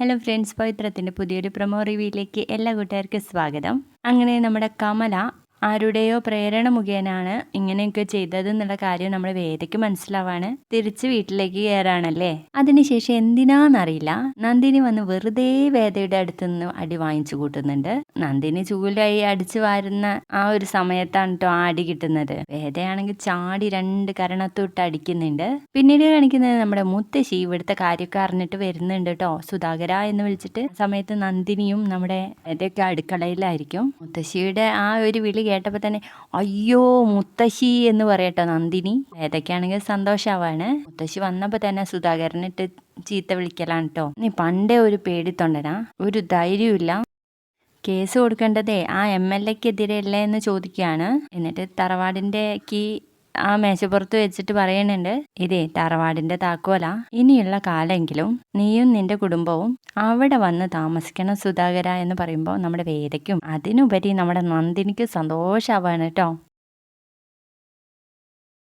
Hello friends പവിത്രത്തിന്റെ പുതിയൊരു promo റിവ്യൂയിലേക്ക് എല്ലാ കൂട്ടുകാർക്കും സ്വാഗതം. അങ്ങനെ നമ്മുടെ കമല ആരുടെയോ പ്രേരണ മുഖേനാണ് ഇങ്ങനെയൊക്കെ ചെയ്തത് എന്നുള്ള കാര്യം നമ്മൾ വേദയ്ക്ക് മനസ്സിലാവാണ്. തിരിച്ച് വീട്ടിലേക്ക് കയറാണല്ലേ? അതിനുശേഷം എന്തിനാന്നറിയില്ല. നന്ദിനി വന്ന് വെറുതെ വേദയുടെ അടുത്ത് നിന്ന് അടി വാങ്ങിച്ചു കൂട്ടുന്നുണ്ട്. നന്ദിനി ചൂലായി അടിച്ചു വാരുന്ന ആ ഒരു സമയത്താണ് കേട്ടോ ആടി കിട്ടുന്നത്. വേദയാണെങ്കിൽ ചാടി രണ്ട് കരണത്തൊട്ട് അടിക്കുന്നുണ്ട്. പിന്നീട് കാണിക്കുന്നത് നമ്മുടെ മുത്തശ്ശി ഇവിടുത്തെ കാര്യമൊക്കെ അറിഞ്ഞിട്ട് വരുന്നുണ്ട് കേട്ടോ സുധാകര എന്ന് വിളിച്ചിട്ട് സമയത്ത് നന്ദിനിയും നമ്മുടെ വേദയൊക്കെ അടുക്കളയിലായിരിക്കും. മുത്തശ്ശിയുടെ ആ ഒരു വിളി കേട്ടപ്പോൾ തന്നെ അയ്യോ മുത്തശ്ശി എന്ന് പറയട്ടോ നന്ദിനി. വേദയ്ക്കാണെങ്കിൽ സന്തോഷമാവാണ് മുത്തശ്ശി വന്നപ്പോൾ തന്നെ സുധാകരനിട്ട് ചീത്ത വിളിക്കലാണ് കേട്ടോ നീ പണ്ടേ ഒരു പേടിത്തൊണ്ടനാ. ഒരു ധൈര്യമില്ല കേസ് കൊടുക്കേണ്ടതേ ആ എം എൽ എക്കെതിരെയല്ലേ എന്ന് ചോദിക്കുകയാണ്. എന്നിട്ട് തറവാടിന്റെ കീ ആ മേശപ്പുറത്ത് വെച്ചിട്ട് പറയുന്നുണ്ട് ഇതേ തറവാടിന്റെ താക്കോല. ഇനിയുള്ള കാലെങ്കിലും നീയും നിന്റെ കുടുംബവും അവിടെ വന്ന് താമസിക്കണം സുധാകര എന്ന് പറയുമ്പോൾ നമ്മുടെ വേദയ്ക്കും അതിനുപരി നമ്മുടെ നന്ദിനിക്ക് സന്തോഷമാവാണ് കേട്ടോ.